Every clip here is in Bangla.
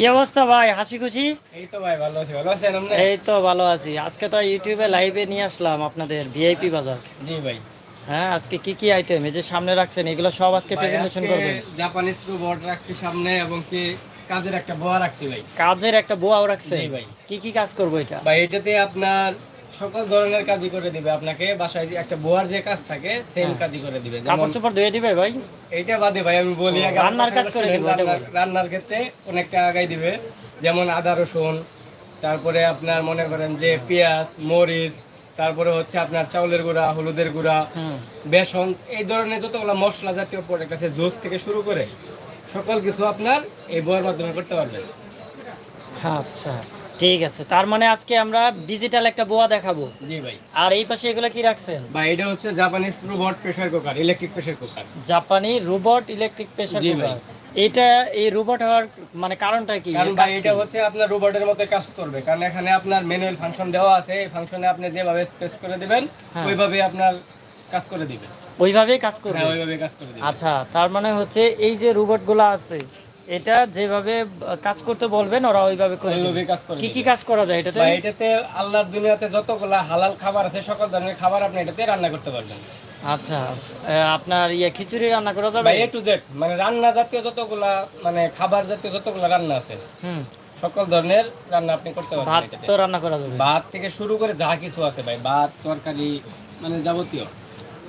কি অবস্থা ভাই? হাসি খুশি? এই তো ভাই ভালো আছি। ভালো আছেন আপনি? এই তো ভালো আছি। আজকে তো ইউটিউবে লাইভে নিয়ে আসলাম আপনাদের ভিআইপি বাজার। জি ভাই। হ্যাঁ আজকে কি কি আইটেম এই যে সামনে রাখছেন এগুলো সব আজকে প্রেজেন্টেশন করবেন। জাপানিজ রোবট রাখছি সামনে এবং কি কাজের একটা বোয়া রাখছি ভাই। কাজের একটা বোয়াও রাখছে জি ভাই। কি কি কাজ করব এটা? ভাই এটাতে আপনার সকল ধরনের কাজই করে দিবে আপনাকে। বাসায় যে একটা বোয়ার যে কাজ থাকে সেম হ্যাঁ। কাজই করে দিবে। কাপড় চোপড় ধুয়ে দিবে ভাই? এইটা বাদে ভাই আমি বলি আগে রান্নার কাজ করে দিবে, রান্নার- ক্ষেত্রে অনেকটা আগাই দিবে। যেমন আদা রসুন তারপরে আপনার মনে করেন যে পেঁয়াজ মরিচ তারপরে হচ্ছে আপনার চাউলের গুঁড়া হলুদের গুঁড়া বেসন এই ধরনের যতগুলো মশলা জাতীয় প্রোডাক্ট আছে জুস থেকে শুরু করে সকল কিছু আপনার এই বইয়ের মাধ্যমে করতে পারবেন। আচ্ছা। ঠিক আছে তার মানে আজকে আমরা ডিজিটাল একটা বোয়া দেখাবো। জি ভাই। আর এই পাশে এগুলো কি রাখছেন? বা এটা হচ্ছে Japanese robot pressure cooker electric pressure cooker জাপানি রোবট ইলেকট্রিক প্রেসার কুকার এটা এই রোবট হওয়ার মানে কারণটা কি? কারণ ভাই এটা হচ্ছে আপনার রোবটের মতো কাজ করবে। কারণ এখানে আপনার ম্যানুয়াল ফাংশন দেওয়া আছে এই ফাংশনে আপনি যেভাবে স্পেস করে দিবেন হ্যাঁ। ওইভাবে আপনার কাজ করে দিবে ওইভাবেই কাজ করবে? হ্যাঁ ওইভাবে কাজ করে দিবে আচ্ছা তার মানে হচ্ছে এই যে রোবটগুলো আছে এটা যেভাবে কাজ করতে বলবেন ওরা ওইভাবে করে ওইভাবে কাজ করে কি কি কাজ করা যায় এটাতে? ভাই এটাতে আল্লাহর দুনিয়াতে যতগুলা হালাল খাবার আছে সকল ধরনের খাবার আপনি এটাতে রান্না করতে পারবেন। আচ্ছা আপনার ইয়ে খিচুড়ি রান্না করা যাবে? ভাই এ টু জেড মানে রান্না জাতীয় যতগুলা মানে খাবার জাতীয় যতগুলা রান্না আছে হুম। সকল ধরনের রান্না আপনি করতে পারবেন এটাতে। তো রান্না করা যাবে। ভাত থেকে শুরু করে যা কিছু আছে ভাই ভাত তরকারি মানে যাবতীয়।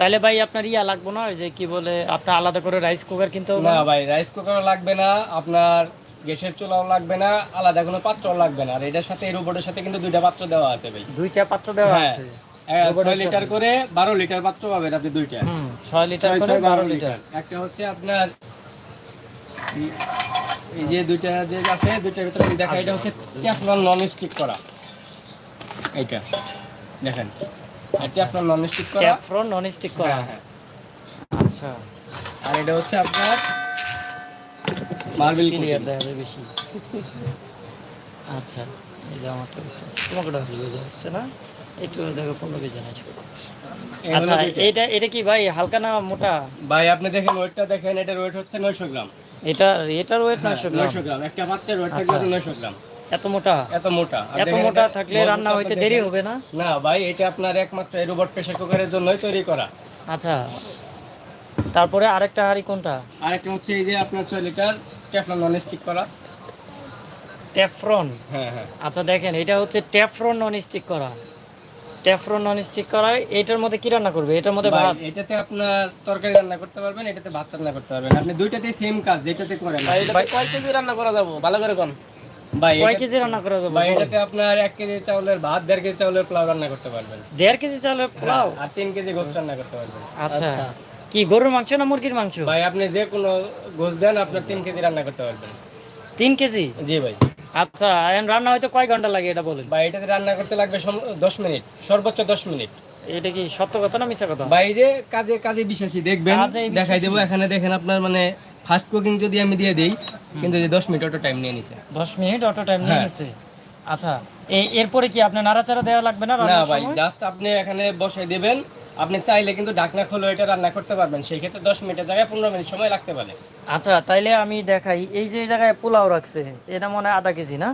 তাহলে ভাই আপনার ইয়া লাগবে না? ওই যে কি বলে আপনার আলাদা করে রাইস কুকার কিনতে হবে না? ভাই রাইস কুকারও লাগবে না আপনার গ্যাসের চুলাও লাগবে না আলাদা কোনো পাত্রও লাগবে না। আর এটার সাথে এই রোবটের সাথে কিন্তু দুইটা পাত্র দেওয়া আছে ভাই। দুইটা পাত্র দেওয়া হ্যাঁ আছে? হ্যাঁ, ছয় লিটার করে বারো লিটার পাত্র পাবেন আপনি দুইটা। ছয় লিটার করে বারো লিটার একটা হচ্ছে আপনার এই- যে দুইটা যে আছে দুইটার ভিতরে দেখা এটা হচ্ছে নন স্টিক করা। এইটা দেখেন। ট্যাফলন নন স্টিক করা? ট্যাফরন নন স্টিক করা। হ্যাঁ, হ্যাঁ। আচ্ছা। আর এটা হচ্ছে আপনার মার্বেল ক্লিয়ার দেখা বেশি। আচ্ছা এই যে আমারটা বুঝতেছি। তোমাকে ওটা বুঝে যাচ্ছে না? একটু দেখো পনেরো কেজি জানাই আচ্ছা। এইটা এটা কি ভাই হালকা না মোটা? ভাই আপনি দেখেন ওয়েটটা দেখেন এটার ওয়েট হচ্ছে নয়শো গ্রাম। এটা এটার ওয়েট নয়শো গ্রাম। নয়শো গ্রাম। একটা পাত্রের ওয়েট আচ্ছা। থাকবে নয়শো গ্রাম। এত মোটা? এত মোটা। এত মোটা থাকলে রান্না হইতে দেরি হবে না? না ভাই এটা আপনার একমাত্র এই রোবট প্রেসার কুকারের জন্যই তৈরি করা। আচ্ছা। তারপরে আরেকটা হাড়ি কোনটা? আর একটা হচ্ছে এই যে আপনার ছয় লিটার ট্যাফলন নন স্টিক করা। ট্যাফরন হ্যাঁ হ্যাঁ। আচ্ছা দেখেন এটা হচ্ছে ট্যাফরন নন স্টিক করা। ট্যাফরন নন স্টিক করা এটার মধ্যে কি রান্না করবে? এটার মধ্যে ভাত? এটাতে আপনার তরকারি রান্না করতে পারবেন এটাতে ভাত রান্না করতে পারবেন। আপনি দুইটাতেই সেম কাজ যেটাতে করেন। ভাই- কয় কেজি রান্না করা যাব? ভালো করে কোন। ভাই কয় কেজি রান্না করা যাবে? ভাই এটাতে আপনার এক কেজি চাউলের ভাত দেড় কেজি চাউলের পোলাও রান্না করতে পারবেন। দেড় কেজি চালের পোলাও? আর তিন কেজি গোস্ত রান্না করতে পারবেন। আচ্ছা। কি গরুর মাংস না মুরগির মাংস? ভাই আপনি যে কোনো গোস্ত দেন আপনার তিন কেজি রান্না করতে পারবেন। তিন কেজি? জি ভাই। আচ্ছা এখন রান্না হয়তো কয় ঘণ্টা লাগে এটা বলেন। ভাই এটাতে রান্না করতে লাগবে সম- দশ মিনিট সর্বোচ্চ দশ মিনিট। এটা কি সত্য কথা না মিথ্যা কথা? ভাই যে কাজে কাজে বিশ্বাসী দেখবেন দেখাই দেবো এখানে দেখেন আপনার মানে ফাস্ট কুকিং যদি আমি দিয়ে দিই কিন্তু এই যে দশ মিনিট অটো টাইম নিয়ে নিছে। দশ মিনিট অটো টাইম নিয়ে হ্যাঁ। নিছে। আচ্ছা এ- এরপরে কি আপনার নাড়াচাড়া দেওয়া লাগবে না না ভাই জাস্ট আপনি এখানে বসাই দেবেন। আপনি চাইলে কিন্তু ঢাকনা খুলে এটা রান্না করতে পারবেন। সেই ক্ষেত্রে দশ মিনিটের জায়গায় পনেরো মিনিট সময় লাগতে পারে। আচ্ছা তাইলে আমি দেখাই। এই যে জায়গায় পোলাও রাখছে এটা মনে হয় আধা কেজি না?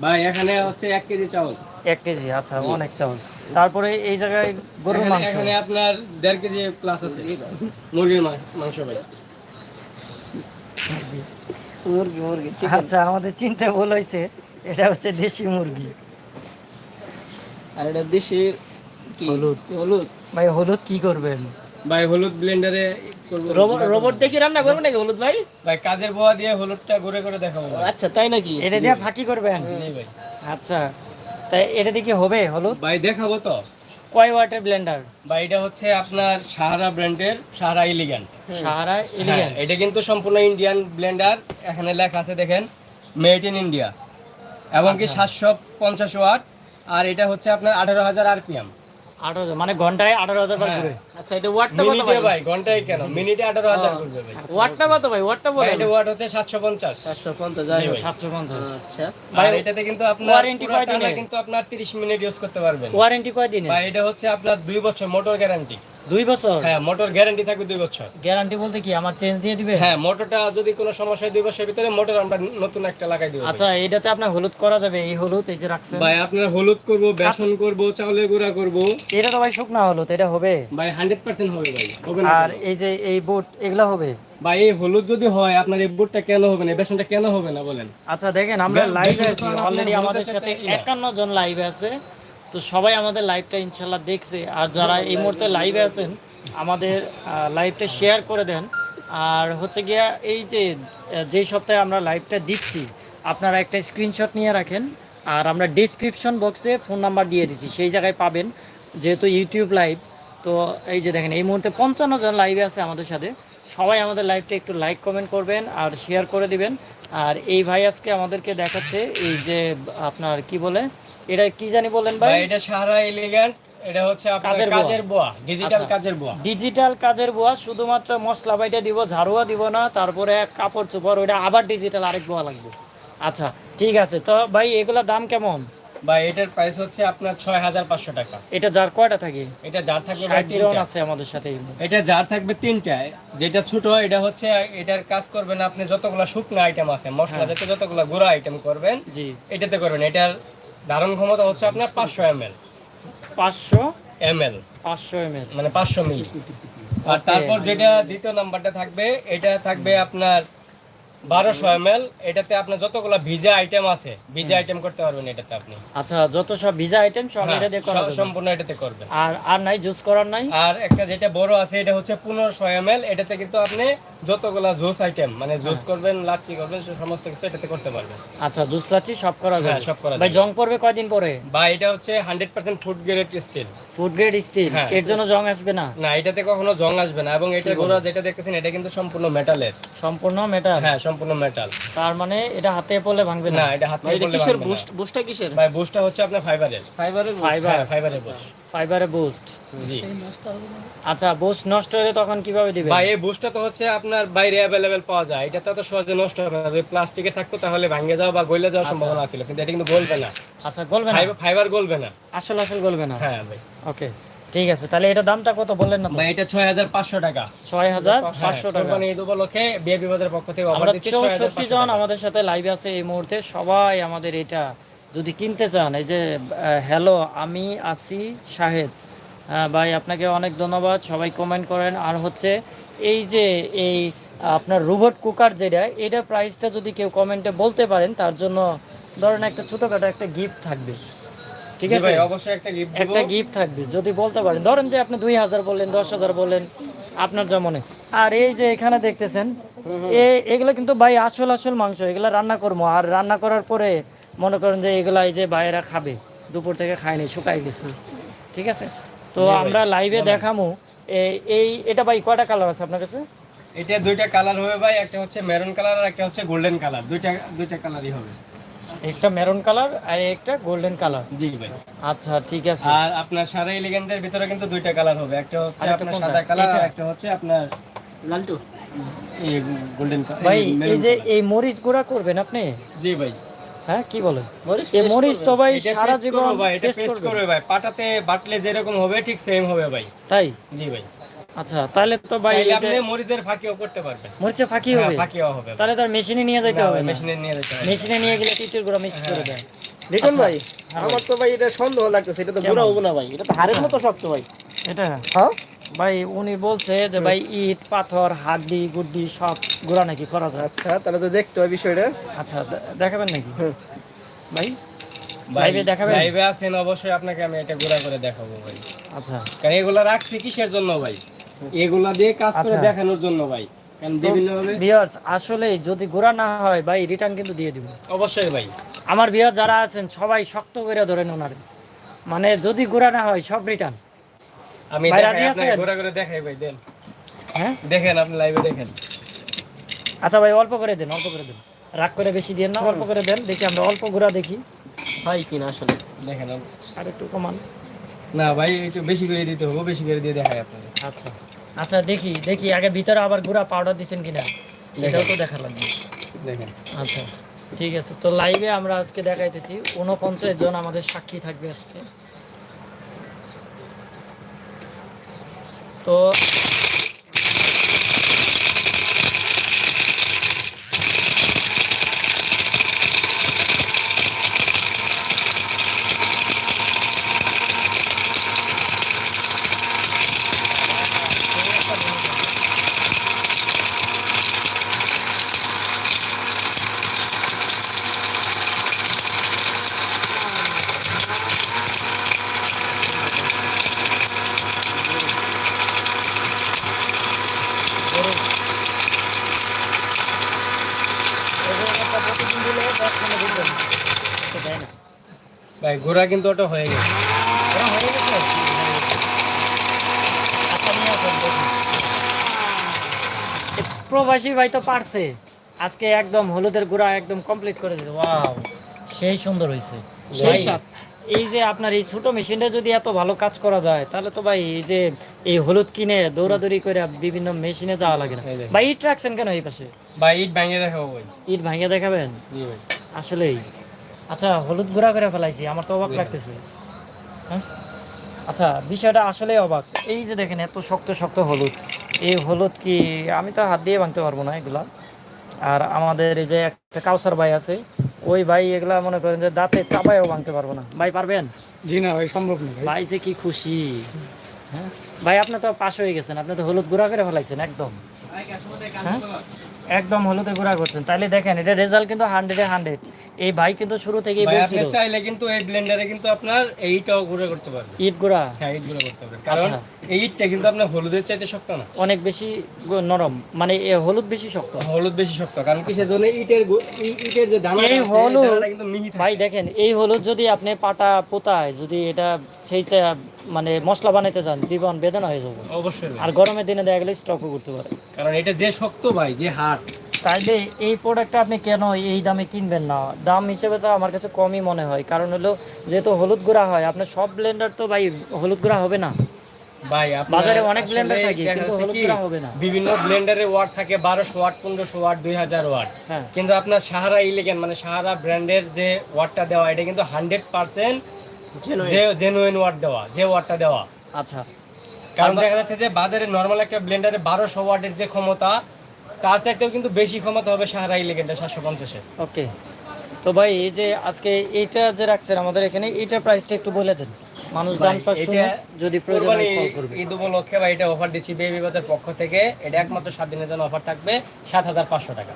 ভাই এখানে হচ্ছে এক কেজি চাউল। এক কেজি আচ্ছা অনেক চাউল। তারপরে এই জায়গায় গরুর মাংস। এখানে আপনার দেড় কেজি প্লাস আছে। মুরগির মাংস ভাই। মুরগি। মুরগি আচ্ছা আমাদের চিনতে ভুল হয়েছে। এটা হচ্ছে দেশি মুরগি। আর এটা দেশির হলুদ। হলুদ। ভাই হলুদ কি করবেন? ভাই হলুদ ব্লেন্ডারে রোবট দেখি রান্না করবেন নাকি হলুদ ভাই? ভাই কাজের বোয়া দিয়ে হলুদটা ঘুরে করে দেখাবো আচ্ছা তাই নাকি? এটা দিয়ে ফাঁকি করবেন? জি ভাই। আচ্ছা তাই এটা দিয়ে কি হবে হলুদ? ভাই দেখাবো তো। কয় ওয়াটের ব্লেন্ডার? বা এটা হচ্ছে আপনার সাহারা ব্র্যান্ডের সাহারা ইলিগান সাহারা এলিগেন্ট এটা কিন্তু সম্পূর্ণ ইন্ডিয়ান ব্লেন্ডার এখানে লেখা আছে দেখেন মেড ইন ইন্ডিয়া এবং কি আচ্ছা। সাতশো পঞ্চাশ ওয়াট আর এটা হচ্ছে আপনার আঠারো হাজার আরপিএম। আঠারো মানে ঘন্টায় আঠারো হাজার বার ঘুরে। আচ্ছা এটা ওয়াটটা কত ভাই ঘন্টায় কেন? মিনিটে আঠারো হাজার ঘুরবে ভাই। ওয়াটটা কত ভাই? ওয়াটটা ভাই এটা ওয়াট হচ্ছে সাতশো পঞ্চাশ। সাতশো পঞ্চাশ জি ভাই। সাতশো পঞ্চাশ। আচ্ছা। আর এটাতে কিন্তু আপনার ওয়ারেন্টি কয় দিনের? কিন্তু আপনার তিরিশ মিনিট ইউজ করতে পারবেন। ওয়ারেন্টি কয় দিনে ভাই এটা হচ্ছে আপনার দুই বছর মোটর গ্যারান্টি দুই বছর? হ্যাঁ মোটর গ্যারান্টি থাকবে দুই বছর। গ্যারান্টি বলতে কি আমার চেঞ্জ দিয়ে দিবে? হ্যাঁ মোটরটা যদি কোনো সমস্যা হয় দুই বছরের ভিতরে মোটর আমরা নতুন একটা লাগাই দিব। আচ্ছা এটাতে আপনার হলুদ করা যাবে এই হলুদ এই যে রাখছেন। ভাই আপনার হলুদ করব বেসন করব চাউলের গুঁড়া করব। এটা তো ভাই শুকনা হলুদ এটা হবে? ভাই হান্ড্রেড পার্সেন্ট হবে ভাই হবে না আর এই যে এই বুট এগুলা হবে? ভাই এই হলুদ যদি হয় আপনার এই বুটটা কেন হবে না? বেসনটা কেন হবে না বলেন? আচ্ছা দেখেন আমরা লাইভে আছি অলরেডি আমাদের সাথে সাথে ই না। একান্ন জন লাইভে আছে। তো সবাই আমাদের লাইভটা ইনশাল্লাহ দেখছে। আর যারা এই মুহূর্তে লাইভে আছেন, আমাদের লাইভটা শেয়ার করে দেন। আর হচ্ছে গিয়া এই যে যেই সপ্তাহে আমরা লাইভটা দিচ্ছি, আপনারা একটা স্ক্রিনশট নিয়ে রাখেন। আর আমরা ডিসক্রিপশন বক্সে ফোন নাম্বার দিয়ে দিচ্ছি। সেই জায়গায় পাবেন, যেহেতু ইউটিউব লাইভ তো এই যে দেখেন, এই মুহূর্তে পঞ্চান্ন জন লাইভে আছে আমাদের সাথে। সবাই আমাদের লাইভটা একটু লাইক কমেন্ট করবেন আর শেয়ার করে দিবেন। আর এই ভাই আজকে আমাদেরকে দেখাচ্ছে এই যে আপনার কি বলে? এটা কি জানি বলেন ভাই? ভাই এটা সারা এলিগেন্ট এটা হচ্ছে আপনার কাজের বোয়া। ডিজিটাল আচ্ছা। কাজের বোয়া। ডিজিটাল কাজের বোয়া শুধুমাত্র মশলা বাইটা দিব ঝাড়ুয়া দিব না তারপরে কাপড় চোপড় ওইটা আবার ডিজিটাল আরেক বোয়া লাগবে। আচ্ছা ঠিক আছে। তো ভাই এগুলা দাম কেমন? ভাই এটার প্রাইস হচ্ছে আপনার ছয় হাজার পাঁচশো টাকা। এটা যার কয়টা থাকে? এটা যার থাকবে জন আছে আমাদের সাথে এটা যার থাকবে তিনটায়। যেটা ছোট এটা হচ্ছে এটার কাজ করবেন আপনি যতগুলা শুকনো আইটেম আছে মশলা হ্যাঁ। জাতীয় যতগুলা গুঁড়া আইটেম করবেন জি। এটাতে করবেন। এটার ধারণ ক্ষমতা হচ্ছে আপনার পাঁচশো এম এল পাঁচশো এম এল পাঁচশো এম এল মানে পাঁচশো মিলি। আর তারপর যেটা দ্বিতীয় নাম্বারটা থাকবে এটা থাকবে আপনার বারোশো এম এল এটাতে আপনার যতগুলা ভিজা আইটেম আছে ভিজা আইটেম করতে পারবেন এটাতে আপনি। আচ্ছা যত সব ভিজা আইটেম সব হ্যাঁ, এটা দিয়ে করা সম্পূর্ণ এটাতে করবেন। আর আর নাই জুস করার নাই? আর একটা যেটা বড় আছে এটা হচ্ছে পনেরোশো এম এল এটাতে কিন্তু আপনি যতগুলা জুস আইটেম মানে জুস হ্যাঁ। করবেন লাচ্ছি করবেন সমস্ত কিছু এটাতে করতে পারবেন। আচ্ছা জুস লাচ্ছি সব করা হ্যাঁ যাবে সব করা ভাই জং পড়বে কয়দিন পরে? বা এটা হচ্ছে hundred percent food grade steel food grade steel হ্যাঁ। এর জন্য জং আসবে না? না এটাতে কখনো জং আসবে না এবং এটা গোড়া যেটা দেখতেছেন এটা কিন্তু সম্পূর্ণ মেটালের সম্পূর্ণ মেটাল হ্যাঁ সম্পূর্ণ মেটাল তার মানে এটা হাতে পড়লে ভাঙবে না? না এটা হাতে ভাই করলে কিসের ভাঙবে না। বুস্ট? বুস্টটা কিসের? ভাই বুস্টটা হচ্ছে আপনার ফাইবারের ফাইবারের ফাইবার হ্যাঁ ফাইবারের বুস্ট। ফাইবারে বুস্ট জি। আচ্ছা বুস্ট নষ্ট হলে তখন কীভাবে দিবে ভাই এই বুস্টটা তো হচ্ছে আপনার বাইরে অ্যাভেলেবেল পাওয়া যায়। এটা তো সহজে নষ্ট হবে না। যদি প্লাস্টিকে থাকতো তাহলে ভাঙে যাওয়া বা গলে যাওয়ার আচ্ছা। সম্ভাবনা ছিল। কিন্তু এটা কিন্তু গলবে না। আচ্ছা গলবে না? ফাইবার- ফাইবার গলবে না। আসল আসল গলবে না? হ্যাঁ ভাই। ওকে ঠিক আছে। তাহলে এটা দামটা কত বললেন না ভাই এটা ছয় হাজার পাঁচশো টাকা। ছয় হাজার হ্যাঁ, পাঁচশো টাকা। কোরবানি ঈদ উপলক্ষে বিয়ে বিবাদের পক্ষ থেকে অফার আমরা দিচ্ছি চৌষট্টি 6,500 জন আমাদের সাথে লাইভে আছে এই মুহূর্তে। সবাই আমাদের এটা যদি কিনতে চান এই যে হ্যালো আমি আছি শাহেদ। হ্যাঁ ভাই আপনাকে অনেক ধন্যবাদ। সবাই কমেন্ট করেন। আর হচ্ছে এই যে এই আপনার রোবট কুকার যেটা এটার প্রাইসটা যদি কেউ কমেন্টে বলতে পারেন তার জন্য ধরেন একটা ছোটোখাটো একটা গিফট থাকবে। ঠিক আছে? অবশ্যই একটা গিফট একটা গিফট থাকবে যদি বলতে পারেন। ধরেন যে আপনি দুই হাজার বললেন দশ হাজার বললেন আপনার যা মনে। আর এই যে এখানে দেখতেছেন এ এগুলো কিন্তু ভাই আসল আসল মাংস। এগুলো রান্না করব। আর রান্না করার পরে মনে করেন যে এগুলা এই যে ভাইয়েরা খাবে দুপুর থেকে খায়নি শুকাই গেছে। ঠিক আছে? তো আমরা লাইভে। দেখামো। এই এটা ভাই কয়টা কালার আছে আপনার কাছে? এটা দুইটা কালার হবে ভাই একটা হচ্ছে মেরুন কালার আর একটা হচ্ছে গোল্ডেন কালার দুইটা দুইটা কালারই হবে। একটা মেরুন কালার আর একটা গোল্ডেন কালার জি ভাই। আচ্ছা ঠিক আছে। আর আপনার সারা এলিগেন্টের ভিতরে কিন্তু দুইটা কালার হবে। একটা হচ্ছে আপনার সাদা কালার আর একটা হচ্ছে আপনার লালটু। এই গোল্ডেন ভাই এই যে এই মরিচ গুঁড়া করবেন আপনি? জি ভাই। হ্যাঁ কি বলেন? মরিচ এই মরিচ তো ভাই সারা জীবন ভাই এটা পেস্ট করবে। ভাই পাটাতে বাটলে যেরকম হবে ঠিক সেম হবে ভাই। তাই? জি ভাই। আচ্ছা তাহলে তো ভাই আপনি মরিচের ফাঁকিও করতে পারবেন। মরিচে ফাঁকি হ্যাঁ, হবে? ফাঁকিও হবে তাহলে তার মেশিনে নিয়ে যাইতে হবে মেশিনে নিয়ে যেতে হবে মেশিনে নিয়ে গেলে তিতির গুঁড়া মিক্স করে হ্যাঁ। দেয়। দেখুন আচ্ছা। ভাই হ্যাঁ আমার তো ভাই এটা সন্দেহ লাগতেছে এটা তো? গুঁড়া হব না ভাই এটা তো হাড়ের মতো শক্ত ভাই। এটা? হ্যাঁ? ভাই উনি বলছে যে ভাই ইট পাথর হাড্ডি গুড্ডি সব গুঁড়া নাকি করা যায়। আচ্ছা তাহলে তো দেখতে হবে বিষয়টা। আচ্ছা দেখাবেন নাকি? ভাই ভাই দেখাবেন? লাইভে আছেন অবশ্যই আপনাকে আমি এটা গুঁড়া করে দেখাবো ভাই। আচ্ছা। কারণ এগুলা রাখছি কিসের জন্য ভাই? এগুলা দিয়ে কাজ করে আচ্ছা। দেখানোর জন্য ভাই। আসলে যদি গুঁড়া না হয় ভাই রিটার্ন কিন্তু দিয়ে দিব। অবশ্যই ভাই। আমার বিয়ার যারা আছেন সবাই শক্ত করে ধরেন ওনারে। মানে যদি গুঁড়া না হয় সব রিটার্ন আমি? ঘোরা করে দেখাই ভাই দেন। হ্যাঁ? দেখেন আপনি লাইভে দেখেন। আচ্ছা ভাই অল্প করে দেন অল্প করে দেন। রাগ করে বেশি দেন না অল্প করে দেন দেখি আমরা অল্প গুঁড়া দেখি। হয় কিনা আসলে দেখেন আর একটু কমান। না ভাই একটু বেশি করে দিতে হবে বেশি করে দিয়ে দেখাই আপনাকে। আচ্ছা। আচ্ছা দেখি দেখি আগে ভিতরে আবার গুঁড়া পাউডার দিচ্ছেন কিনা? সেটাও তো দেখা লাগবে। দেখেন। আচ্ছা ঠিক আছে। তো লাইভে আমরা আজকে দেখাইতেছি উনপঞ্চাশ জন আমাদের সাক্ষী থাকবে আজকে। তো প্রতিদিন দিলে দশ পনেরো দিন যাবে। তো দেয় না ভাই ঘোড়া কিন্তু ওটা হয়ে গেছে। হয়ে গেছে? আচ্ছা প্রবাসী ভাই তো পারছে। আজকে একদম হলুদের গুঁড়া একদম কমপ্লিট করে দিয়েছে ওয়াও সেই সুন্দর হয়েছে। সেই এই যে আপনার এই ছোট মেশিনটা যদি এত ভালো কাজ করা যায় তাহলে তো ভাই এই যে এই হলুদ কিনে দৌড়াদৌড়ি করে বিভিন্ন মেশিনে যাওয়া লাগে না। ভাই ইট রাখছেন কেন এই পাশে? ভাই ইট ভাঙিয়ে দেখাবো ভাই। ইট ভাঙিয়ে দেখাবেন? জি ভাই। আসলেই। আচ্ছা হলুদ গুঁড়া করে ফেলাইছি আমার তো অবাক লাগতেছে। হ্যাঁ? আচ্ছা বিষয়টা আসলেই অবাক। এই যে দেখেন এত শক্ত শক্ত হলুদ। এই হলুদ কি আমি তো হাত দিয়ে ভাঙতে পারব না এগুলা। আর আমাদের এই যে একটা কাউসার ভাই আছে ওই ভাই এগুলা মনে করেন যে দাঁতে চাবাইও ভাঙতে পারব না। ভাই পারবেন? জি না ভাই সম্ভব না ভাই। ভাই যে কি খুশি। হ্যাঁ? ভাই আপনি তো পাশ হয়ে গেছেন আপনি তো হলুদ গুঁড়া করে ফেলাইছেন একদম। হ্যাঁ? একদম হলুদে গুঁড়া করছেন। তাহলে দেখেন এটা রেজাল্ট কিন্তু হান্ড্রেডে হান্ড্রেড এই ভাই কিন্তু শুরু থেকেই ভাই আপনি চাইলে কিন্তু এই ব্লেন্ডারে কিন্তু আপনার এইটাও ঘুরে করতে পারবেন। ইট গুঁড়া? হ্যাঁ ইট গুঁড়ো করতে পারবেন। কারণ আচ্ছা। এই ইটটা কিন্তু আপনার হলুদের চাইতে শক্ত না। অনেক বেশি নরম মানে এ হলুদ বেশি শক্ত। হলুদ বেশি শক্ত কারণ কিসের জন্য ইটের ইটের যে দানা এই হলুদ কিন্তু মিহি ভাই দেখেন এই হলুদ যদি আপনি পাটা পোতায় যদি এটা সেইটা মানে মশলা বানাইতে চান জীবন বেদনা হয়ে যাবে। অবশ্যই আর গরমের দিনে দেখা গেলে স্টকও করতে পারে। কারণ এটা যে শক্ত ভাই যে হার্ড তাইলে এই প্রোডাক্টটা আপনি কেন এই দামে কিনবেন না? দাম হিসেবে তো আমার কাছে কমই মনে হয়। কারণ হলো যেহেতু হলুদ গুঁড়া হয় আপনার সব ব্লেন্ডার তো ভাই হলুদ গুঁড়া হবে না। ভাই বাজারে অনেক blender থাকে, কিন্তু হলুদ গুঁড়া হবে না। বিভিন্ন ব্লেন্ডারে ওয়াট থাকে বারোশো ওয়াট পনেরোশো ওয়াট দুই হাজার ওয়াট হ্যাঁ। কিন্তু আপনার সাহারা ইলেগেন মানে সাহারা ব্র্যান্ডের যে ওয়াটটা দেওয়া এটা কিন্তু হান্ড্রেড পার্সেন্ট যে জেনুইন ওয়াট দেওয়া যে ওয়াটটা দেওয়া। আচ্ছা। কারণ দেখা যাচ্ছে যে বাজারে নর্মাল একটা ব্লেন্ডারে বারোশো ওয়াটের যে ক্ষমতা তার চাইতেও কিন্তু বেশি ক্ষমতা হবে সাহারাই লেগেন্ডা সাতশো পঞ্চাশে। ওকে। তো ভাই এই যে আজকে এইটা যে রাখছেন আমাদের এখানে এইটার প্রাইসটা একটু বলে দেন। মানুষ দাম যদি প্রয়োজন ঈদ উপলক্ষে ভাই এটা অফার দিচ্ছি বেবি বাজার পক্ষ থেকে। এটা একমাত্র সাত দিনের জন্য অফার থাকবে সাত হাজার পাঁচশো টাকা।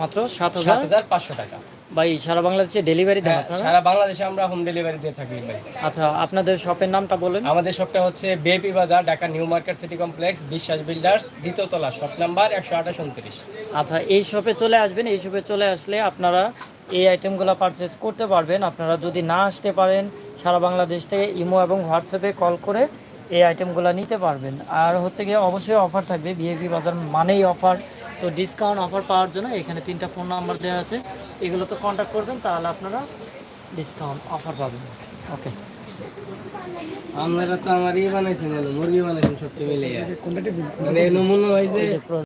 মাত্র সাত হাজার পাঁচশো টাকা। ভাই সারা বাংলাদেশে ডেলিভারি দেন হ্যাঁ, আপনারা? সারা বাংলাদেশে আমরা হোম ডেলিভারি দিয়ে থাকি ভাই। আচ্ছা আপনাদের শপের নামটা বলেন। আমাদের শপটা হচ্ছে বেপি বাজার Dhaka new market city complex Biswas builders দ্বিতীয় তলা শপ নাম্বার একশো আঠাশ উনত্রিশ। আচ্ছা এই শপে চলে আসবেন এই শপে চলে আসলে আপনারা এই আইটেমগুলো পারচেস করতে পারবেন। আপনারা যদি না আসতে পারেন সারা বাংলাদেশ থেকে ইমো এবং হোয়াটসঅ্যাপে কল করে এই আইটেমগুলো নিতে পারবেন। আর হচ্ছে গিয়ে অবশ্যই অফার থাকবে বিএপি বাজার মানেই অফার তো ডিসকাউন্ট অফার পাওয়ার জন্য এখানে তিনটা ফোন নাম্বার দেওয়া আছে। এগুলো তো কন্ট্যাক্ট করবেন তাহলে আপনারা ডিসকাউন্ট অফার পাবেন। ওকে আপনারা তো আমার ইয়ে বানাইছেন মুরগি বানাইছেন সবটি মিলে মানে নমুনা হয়েছে।